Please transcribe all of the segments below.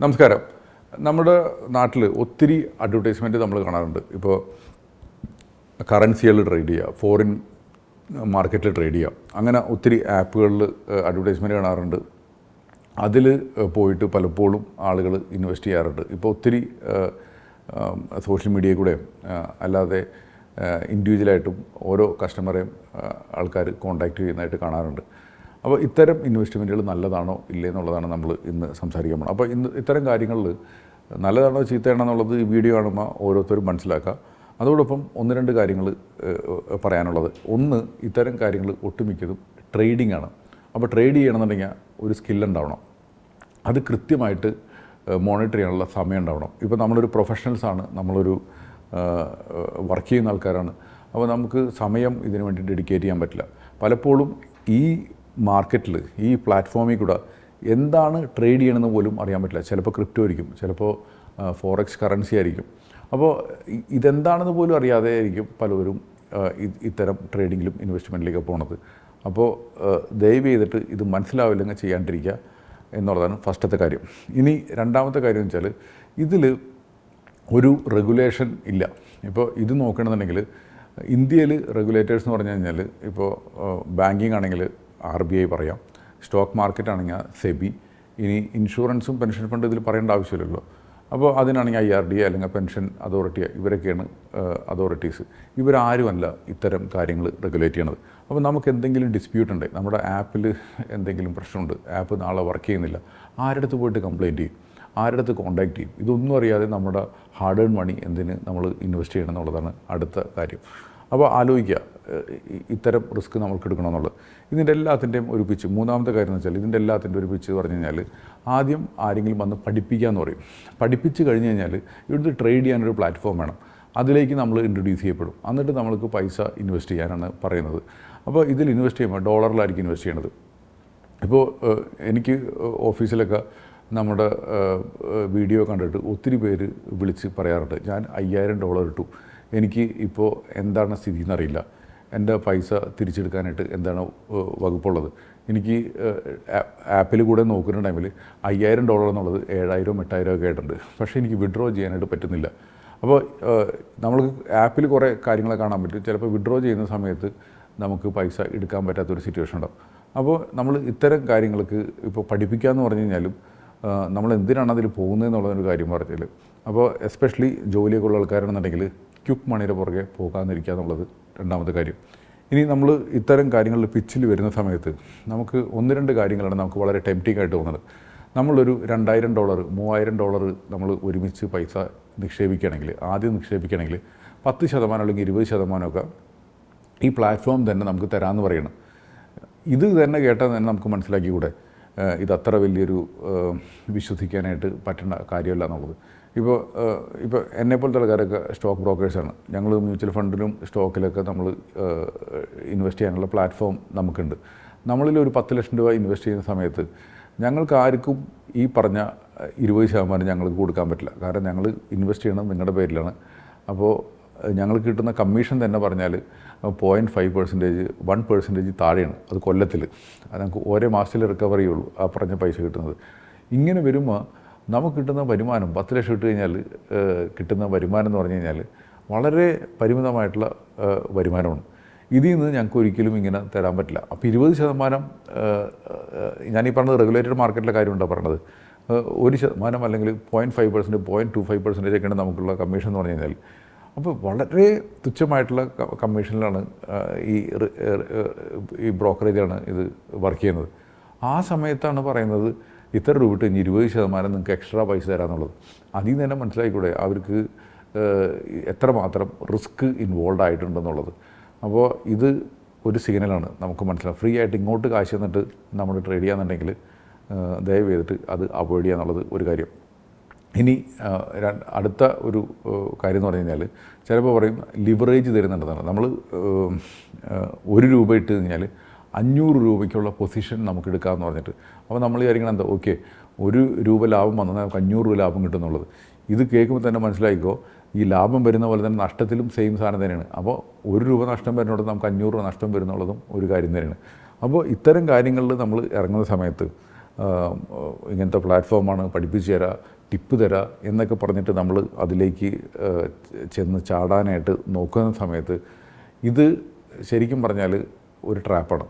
നമസ്കാരം. നമ്മുടെ നാട്ടിൽ ഒത്തിരി അഡ്വർടൈസ്മെന്റ് നമ്മൾ കാണാറുണ്ട്. ഇപ്പോൾ കറൻസികൾ ട്രേഡ് ചെയ്യുക ഫോറിൻ മാർക്കറ്റിൽ ട്രേഡ് ചെയ്യുക അങ്ങനെ ഒത്തിരി ആപ്പുകളിൽ അഡ്വർടൈസ്മെന്റ് കാണാറുണ്ട്. അതിൽ പോയിട്ട് പലപ്പോഴും ആളുകൾ ഇൻവെസ്റ്റ് ചെയ്യാറുണ്ട്. ഇപ്പോൾ ഒത്തിരി സോഷ്യൽ മീഡിയയിൽ കൂടെ അല്ലാതെ ഇൻഡിവിജ്വലായിട്ടും ഓരോ കസ്റ്റമറെയും ആൾക്കാർ കോൺടാക്റ്റ് ചെയ്യുന്നതായിട്ട് കാണാറുണ്ട്. അപ്പോൾ ഇത്തരം ഇൻവെസ്റ്റ്മെന്റുകൾ നല്ലതാണോ ഇല്ലേ എന്നുള്ളതാണ് നമ്മൾ ഇന്ന് സംസാരിക്കാൻ പോകുന്നത്. അപ്പോൾ ഇന്ന് ഇത്തരം കാര്യങ്ങളിൽ നല്ലതാണോ ചീത്തയാണോ എന്നുള്ളത് ഈ വീഡിയോ കാണുമ്പോൾ ഓരോരുത്തരും മനസ്സിലാക്കുക. അതോടൊപ്പം ഒന്ന് രണ്ട് കാര്യങ്ങൾ പറയാനുള്ളത്. ഒന്ന് ഇത്തരം കാര്യങ്ങൾ ഒട്ടുമിക്കതും ട്രേഡിംഗ് ആണ്. അപ്പോൾ ട്രേഡ് ചെയ്യണമെന്നുണ്ടെങ്കിൽ ഒരു സ്കില്ലുണ്ടാവണം അത് കൃത്യമായിട്ട് മോണിറ്റർ ചെയ്യാനുള്ള സമയം ഉണ്ടാവണം. ഇപ്പോൾ നമ്മളൊരു പ്രൊഫഷണൽസാണ് നമ്മളൊരു വർക്ക് ചെയ്യുന്ന ആൾക്കാരാണ്. അപ്പോൾ നമുക്ക് സമയം ഇതിനു വേണ്ടി ഡെഡിക്കേറ്റ് ചെയ്യാൻ പറ്റില്ല. പലപ്പോഴും ഈ മാർക്കറ്റിൽ ഈ പ്ലാറ്റ്ഫോമിൽ കൂടെ എന്താണ് ട്രേഡ് ചെയ്യണമെന്ന് പോലും അറിയാൻ പറ്റില്ല. ചിലപ്പോൾ ക്രിപ്റ്റോ ആയിരിക്കും ചിലപ്പോൾ ഫോറക്സ് കറൻസി ആയിരിക്കും. അപ്പോൾ ഇതെന്താണെന്ന് പോലും അറിയാതെ ആയിരിക്കും പലവരും ഇത്തരം ട്രേഡിങ്ങിലും ഇൻവെസ്റ്റ്മെന്റിലേക്ക് പോണത്. അപ്പോൾ ദയവ് ചെയ്തിട്ട് ഇത് മനസ്സിലാവില്ലെങ്കിൽ ചെയ്യാണ്ടിരിക്കുക എന്നുള്ളതാണ് ഫസ്റ്റത്തെ കാര്യം. ഇനി രണ്ടാമത്തെ കാര്യം എന്ന് വെച്ചാൽ ഇതിൽ ഒരു റെഗുലേഷൻ ഇല്ല. ഇപ്പോൾ ഇത് നോക്കണമെന്നുണ്ടെങ്കിൽ ഇന്ത്യയിൽ റെഗുലേറ്റേഴ്സ് എന്ന് പറഞ്ഞു കഴിഞ്ഞാൽ ഇപ്പോൾ ബാങ്കിങ് ആണെങ്കിൽ ആർ ബി ഐ പറയാം. സ്റ്റോക്ക് മാർക്കറ്റ് ആണെങ്കിൽ സെബി. ഇനി ഇൻഷുറൻസും പെൻഷൻ ഫണ്ട് ഇതിൽ പറയേണ്ട ആവശ്യമില്ലല്ലോ. അപ്പോൾ അതിനാണെങ്കിൽ ഐ ആർ ഡി അല്ലെങ്കിൽ പെൻഷൻ അതോറിറ്റി ഇവരൊക്കെയാണ് അതോറിറ്റീസ്. ഇവരാരുമല്ല ഇത്തരം കാര്യങ്ങൾ റെഗുലേറ്റ് ചെയ്യണത്. അപ്പോൾ നമുക്ക് എന്തെങ്കിലും ഡിസ്പ്യൂട്ട് ഉണ്ട്? നമ്മുടെ ആപ്പിൽ എന്തെങ്കിലും പ്രശ്നമുണ്ട്? ആപ്പ് നാളെ വർക്ക് ചെയ്യുന്നില്ല. ആരുടെ അടുത്ത് പോയിട്ട് കംപ്ലയിന്റ് ചെയ്യും? ആരുടെ അടുത്ത് കോൺടാക്ട് ചെയ്യും? ഇതൊന്നും അറിയാതെ നമ്മുടെ ഹാർഡ് ഏൺ മണി എന്തിന് നമ്മൾ ഇൻവെസ്റ്റ് ചെയ്യണം എന്നുള്ളതാണ് അടുത്ത കാര്യം. അപ്പോൾ ആലോചിക്കുക. ഇത്തരം റിസ്ക് നമ്മൾക്ക് എടുക്കണമെന്നുള്ളത്. ഇതിന്റെ എല്ലാത്തിന്റെയും ഒരു പിച്ച് മൂന്നാമത്തെ കാര്യം എന്ന് വെച്ചാൽ ഇതിന്റെ എല്ലാത്തിന്റെ ഒരു പിച്ച് പറഞ്ഞു കഴിഞ്ഞാൽ ആദ്യം ആരെങ്കിലും വന്ന് പഠിപ്പിക്കുക എന്ന് പറയും. പഠിപ്പിച്ച് കഴിഞ്ഞ് കഴിഞ്ഞാൽ ഇവിടുത്തെ ട്രേഡ് ചെയ്യാനൊരു പ്ലാറ്റ്ഫോം വേണം. അതിലേക്ക് നമ്മൾ ഇൻട്രൊഡ്യൂസ് ചെയ്യപ്പെടും. എന്നിട്ട് നമ്മൾക്ക് പൈസ ഇൻവെസ്റ്റ് ചെയ്യാനാണ് പറയുന്നത്. അപ്പോൾ ഇതിൽ ഇൻവെസ്റ്റ് ചെയ്യുമ്പോൾ ഡോളറിലായിരിക്കും ഇൻവെസ്റ്റ് ചെയ്യണത്. ഇപ്പോൾ എനിക്ക് ഓഫീസിലൊക്കെ നമ്മുടെ വീഡിയോ കണ്ടിട്ട് ഒത്തിരി പേര് വിളിച്ച് പറയാറുണ്ട്. ഞാൻ അയ്യായിരം ഡോളർ ഇട്ടു. എനിക്ക് ഇപ്പോൾ എന്താണ് സ്ഥിതി എന്നറിയില്ല. എന്റെ പൈസ തിരിച്ചെടുക്കാനായിട്ട് എന്താണ് വകുപ്പുള്ളത്. എനിക്ക് ആപ്പിൽ കൂടെ നോക്കുന്ന ടൈമിൽ അയ്യായിരം ഡോളർ എന്നുള്ളത് ഏഴായിരം എട്ടായിരം ഒക്കെ ആയിട്ടുണ്ട്. പക്ഷേ എനിക്ക് വിഡ്രോ ചെയ്യാനായിട്ട് പറ്റുന്നില്ല. അപ്പോൾ നമ്മൾ ആപ്പിൽ കുറേ കാര്യങ്ങളെ കാണാൻ പറ്റും. ചിലപ്പോൾ വിഡ്രോ ചെയ്യുന്ന സമയത്ത് നമുക്ക് പൈസ എടുക്കാൻ പറ്റാത്തൊരു സിറ്റുവേഷൻ ഉണ്ടാവും. അപ്പോൾ നമ്മൾ ഇത്തരം കാര്യങ്ങൾക്ക് ഇപ്പോൾ പഠിപ്പിക്കുക എന്ന് പറഞ്ഞു കഴിഞ്ഞാലും നമ്മൾ എന്തിനാണ് അതിൽ പോകുന്നതെന്നുള്ളതൊരു കാര്യം പറഞ്ഞാൽ അപ്പോൾ എസ്പെഷ്യലി ജോലിയൊക്കെ ഉള്ള ആൾക്കാരാണെന്നുണ്ടെങ്കിൽ ക്യുക്ക് മണിയുടെ പുറകെ പോകാതിരിക്കുക എന്നുള്ളത് രണ്ടാമത്തെ കാര്യം. ഇനി നമ്മൾ ഇത്തരം കാര്യങ്ങളിൽ പിച്ചിൽ വരുന്ന സമയത്ത് നമുക്ക് ഒന്ന് രണ്ട് കാര്യങ്ങളാണ് നമുക്ക് വളരെ ടെംപ്റ്റിംഗ് ആയിട്ട് തോന്നുന്നത്. നമ്മളൊരു രണ്ടായിരം ഡോളർ മൂവായിരം ഡോളർ നമ്മൾ ഒരുമിച്ച് പൈസ നിക്ഷേപിക്കുകയാണെങ്കിൽ ആദ്യം നിക്ഷേപിക്കുകയാണെങ്കിൽ പത്ത് ശതമാനം അല്ലെങ്കിൽ ഇരുപത് ശതമാനമൊക്കെ ഈ പ്ലാറ്റ്ഫോം തന്നെ നമുക്ക് തരാമെന്ന് പറയണം. ഇത് തന്നെ കേട്ടാൽ തന്നെ നമുക്ക് മനസ്സിലാക്കിക്കൂടെ? ഇത് അത്ര വലിയൊരു വിശ്വസിക്കാനായിട്ട് പറ്റുന്ന കാര്യമല്ല എന്നുള്ളത്. ഇപ്പോൾ ഇപ്പോൾ എന്നെ പോലത്തെ ആൾക്കാരൊക്കെ സ്റ്റോക്ക് ബ്രോക്കേഴ്സാണ് ഞങ്ങൾ മ്യൂച്വൽ ഫണ്ടിലും സ്റ്റോക്കിലൊക്കെ നമ്മൾ ഇൻവെസ്റ്റ് ചെയ്യാനുള്ള പ്ലാറ്റ്ഫോം നമുക്കുണ്ട്. നമ്മളിൽ ഒരു പത്ത് ലക്ഷം രൂപ ഇൻവെസ്റ്റ് ചെയ്യുന്ന സമയത്ത് ഞങ്ങൾക്ക് ആർക്കും ഈ പറഞ്ഞ ഇരുപത് ശതമാനം ഞങ്ങൾക്ക് കൊടുക്കാൻ പറ്റില്ല. കാരണം ഞങ്ങൾ ഇൻവെസ്റ്റ് ചെയ്യണത് നിങ്ങളുടെ പേരിലാണ്. അപ്പോൾ ഞങ്ങൾക്ക് കിട്ടുന്ന കമ്മീഷൻ തന്നെ പറഞ്ഞാൽ point five percentage one percentage താഴെയാണ്. അത് കൊല്ലത്തിൽ. അത് നമുക്ക് ഓരോ മാസത്തിൽ റിക്കവറി ഉള്ളൂ ആ പറഞ്ഞ പൈസ കിട്ടുന്നത്. ഇങ്ങനെ വരുമ്പോൾ നമുക്ക് കിട്ടുന്ന വരുമാനം പത്ത് ലക്ഷം ഇട്ട് കഴിഞ്ഞാൽ കിട്ടുന്ന വരുമാനം എന്ന് പറഞ്ഞു കഴിഞ്ഞാൽ വളരെ പരിമിതമായിട്ടുള്ള വരുമാനമാണ്. ഇതിൽ നിന്ന് ഞങ്ങൾക്ക് ഒരിക്കലും ഇങ്ങനെ തരാൻ പറ്റില്ല. അപ്പോൾ ഇരുപത് ശതമാനം ഞാനീ പറഞ്ഞത് റെഗുലേറ്റഡ് മാർക്കറ്റിലെ കാര്യമുണ്ടോ പറഞ്ഞത്? ഒരു ശതമാനം അല്ലെങ്കിൽ point five percent point two five percentage ഒക്കെയാണ് നമുക്കുള്ള കമ്മീഷൻ എന്ന് പറഞ്ഞു കഴിഞ്ഞാൽ. അപ്പോൾ വളരെ തുച്ഛമായിട്ടുള്ള കമ്മീഷനിലാണ് ഈ ഈ ബ്രോക്കറേജാണ് ഇത് വർക്ക് ചെയ്യുന്നത്. ആ സമയത്താണ് പറയുന്നത് ഇത്ര രൂപ ഇട്ട് ഇനി ഇരുപത് ശതമാനം നിങ്ങൾക്ക് എക്സ്ട്രാ പൈസ തരാമെന്നുള്ളത് അതിൽ നിന്ന് തന്നെ മനസ്സിലായിക്കൂടെ അവർക്ക് എത്രമാത്രം റിസ്ക് ഇൻവോൾവ് ആയിട്ടുണ്ടെന്നുള്ളത്. അപ്പോൾ ഇത് ഒരു സിഗ്നലാണ് നമുക്ക് മനസ്സിലാവും ഫ്രീ ആയിട്ട് ഇങ്ങോട്ട് കാശ് തന്നിട്ട് നമ്മൾ ട്രേഡ് ചെയ്യാന്നുണ്ടെങ്കിൽ ദയവ് ചെയ്തിട്ട് അത് അവോയ്ഡ് ചെയ്യുക എന്നുള്ളത് ഒരു കാര്യം. ഇനി അടുത്ത ഒരു കാര്യം എന്ന് പറഞ്ഞു കഴിഞ്ഞാൽ ചിലപ്പോൾ പറയും ലിവറേജ് തരുന്നുണ്ടെന്നാണ്. നമ്മൾ ഒരു രൂപ ഇട്ട് കഴിഞ്ഞാൽ അഞ്ഞൂറ് രൂപയ്ക്കുള്ള പൊസിഷൻ നമുക്ക് എടുക്കാമെന്ന് പറഞ്ഞിട്ട്. അപ്പോൾ നമ്മൾ കാര്യങ്ങൾ എന്താ ഓക്കെ ഒരു രൂപ ലാഭം വന്നാൽ നമുക്ക് അഞ്ഞൂറ് രൂപ ലാഭം കിട്ടുന്നുള്ളത് ഇത് കേൾക്കുമ്പോൾ തന്നെ മനസ്സിലായിക്കോ ഈ ലാഭം വരുന്ന പോലെ തന്നെ നഷ്ടത്തിലും സെയിം സാധനം തന്നെയാണ്. അപ്പോൾ ഒരു രൂപ നഷ്ടം വരുന്നിടത്ത് നമുക്ക് അഞ്ഞൂറ് രൂപ നഷ്ടം വരുന്നുള്ളതും ഒരു കാര്യം തന്നെയാണ്. അപ്പോൾ ഇത്തരം കാര്യങ്ങളിൽ നമ്മൾ ഇറങ്ങുന്ന സമയത്ത് ഇങ്ങനത്തെ പ്ലാറ്റ്ഫോമാണ് പഠിപ്പിച്ചു തരാം ടിപ്പ് തരാ എന്നൊക്കെ പറഞ്ഞിട്ട് നമ്മൾ അതിലേക്ക് ചെന്ന് ചാടാനായിട്ട് നോക്കുന്ന സമയത്ത് ഇത് ശരിക്കും പറഞ്ഞാൽ ഒരു ട്രാപ്പാണ്.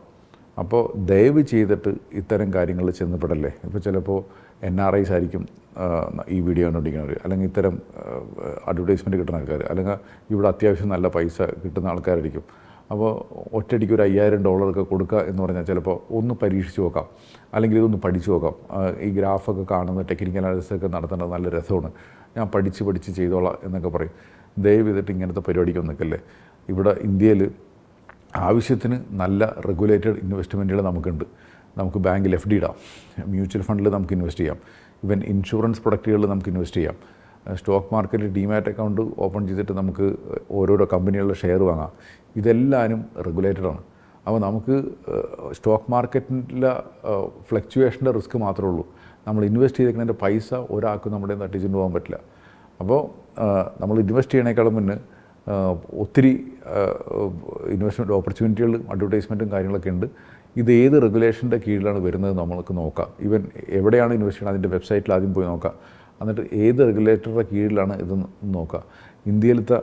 അപ്പോൾ ദയവ് ചെയ്തിട്ട് ഇത്തരം കാര്യങ്ങളിൽ ചെന്നപ്പെടല്ലേ ഇപ്പോൾ ചിലപ്പോൾ എൻ ആർ ഐസ് ആയിരിക്കും ഈ വീഡിയോ കണ്ടുപിടിക്കുന്നവർ അല്ലെങ്കിൽ ഇത്തരം അഡ്വർടൈസ്മെന്റ് കിട്ടുന്ന ആൾക്കാർ അല്ലെങ്കിൽ ഇവിടെ അത്യാവശ്യം നല്ല പൈസ കിട്ടുന്ന ആൾക്കാരായിരിക്കും. അപ്പോൾ ഒറ്റയടിക്ക് ഒരു അയ്യായിരം ഡോളറൊക്കെ കൊടുക്കുക എന്ന് പറഞ്ഞാൽ ചിലപ്പോൾ ഒന്ന് പരീക്ഷിച്ച് നോക്കാം. അല്ലെങ്കിൽ ഇതൊന്ന് പഠിച്ചു നോക്കാം. ഈ ഗ്രാഫൊക്കെ കാണുന്ന ടെക്നിക്കൽ അനാലിസിസ് ഒക്കെ നടത്തേണ്ടത് നല്ല രസമാണ്. ഞാൻ പഠിച്ച് പഠിച്ച് ചെയ്തോളാം എന്നൊക്കെ പറയും. ദയവ് ചെയ്തിട്ട് ഇങ്ങനത്തെ പരിപാടിക്ക് നിൽക്കല്ലേ. ഇവിടെ ഇന്ത്യയിൽ ആവശ്യത്തിന് നല്ല റെഗുലേറ്റഡ് ഇൻവെസ്റ്റ്മെന്റുകൾ നമുക്കുണ്ട്. നമുക്ക് ബാങ്കിൽ എഫ് ഡി ഇടാം മ്യൂച്വൽ ഫണ്ടിൽ നമുക്ക് ഇൻവെസ്റ്റ് ചെയ്യാം. ഇവൻ ഇൻഷുറൻസ് പ്രൊഡക്റ്റുകളിൽ നമുക്ക് ഇൻവെസ്റ്റ് ചെയ്യാം. സ്റ്റോക്ക് മാർക്കറ്റിൽ ഡിമാറ്റ് അക്കൗണ്ട് ഓപ്പൺ ചെയ്തിട്ട് നമുക്ക് ഓരോരോ കമ്പനികളുടെ ഷെയർ വാങ്ങാം. ഇതെല്ലാവരും റെഗുലേറ്റഡ് ആണ്. അപ്പോൾ നമുക്ക് സ്റ്റോക്ക് മാർക്കറ്റിലെ ഫ്ലക്ച്വേഷന്റെ റിസ്ക് മാത്രമേ ഉള്ളൂ. നമ്മൾ ഇൻവെസ്റ്റ് ചെയ്തേക്കുന്നതിന്റെ പൈസ ഒരാൾക്കും നമ്മുടെ തട്ടിച്ചുകൊണ്ട് പോകാൻ പറ്റില്ല. അപ്പോൾ നമ്മൾ ഇൻവെസ്റ്റ് ചെയ്യണേക്കാളും മുന്നേ ഒത്തിരി ഇൻവെസ്റ്റ്മെന്റ് ഓപ്പർച്യൂണിറ്റികളും അഡ്വർടൈസ്മെന്റും കാര്യങ്ങളൊക്കെ ഉണ്ട്. ഇത് ഏത് റെഗുലേഷന്റെ കീഴിലാണ് വരുന്നത് നമ്മൾക്ക് നോക്കാം. ഈവൻ എവിടെയാണ് ഇൻവെസ്റ്റ് ചെയ്യുന്നത് അതിന്റെ വെബ്സൈറ്റിൽ ആദ്യം പോയി നോക്കാം. എന്നിട്ട് ഏത് റെഗുലേറ്ററുടെ കീഴിലാണ് ഇത് നോക്കുക. ഇന്ത്യയിലത്തെ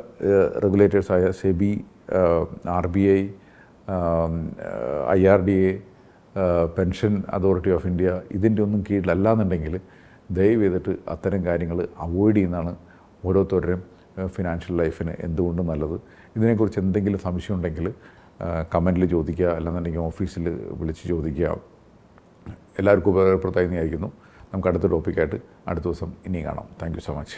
റെഗുലേറ്റേഴ്സായ SEBI R B I I R D A pension authority of India ഇതിന്റെ ഒന്നും കീഴിലല്ലാന്നുണ്ടെങ്കിൽ ദയവ് ചെയ്തിട്ട് അത്തരം കാര്യങ്ങൾ അവോയ്ഡ് ചെയ്യുന്നതാണ് ഓരോരുത്തരുടെയും ഫിനാൻഷ്യൽ ലൈഫിന് എന്തുകൊണ്ടും നല്ലത്. ഇതിനെക്കുറിച്ച് എന്തെങ്കിലും സംശയം ഉണ്ടെങ്കിൽ കമന്റിൽ ചോദിക്കുക. അല്ലെന്നുണ്ടെങ്കിൽ ഓഫീസിൽ വിളിച്ച് ചോദിക്കുക. എല്ലാവർക്കും ഉപകാരപ്രദമായി വിചാരിക്കുന്നു. നമുക്ക് അടുത്ത ടോപ്പിക്കായിട്ട് അടുത്ത ദിവസം ഇനിയും കാണാം. Thank so much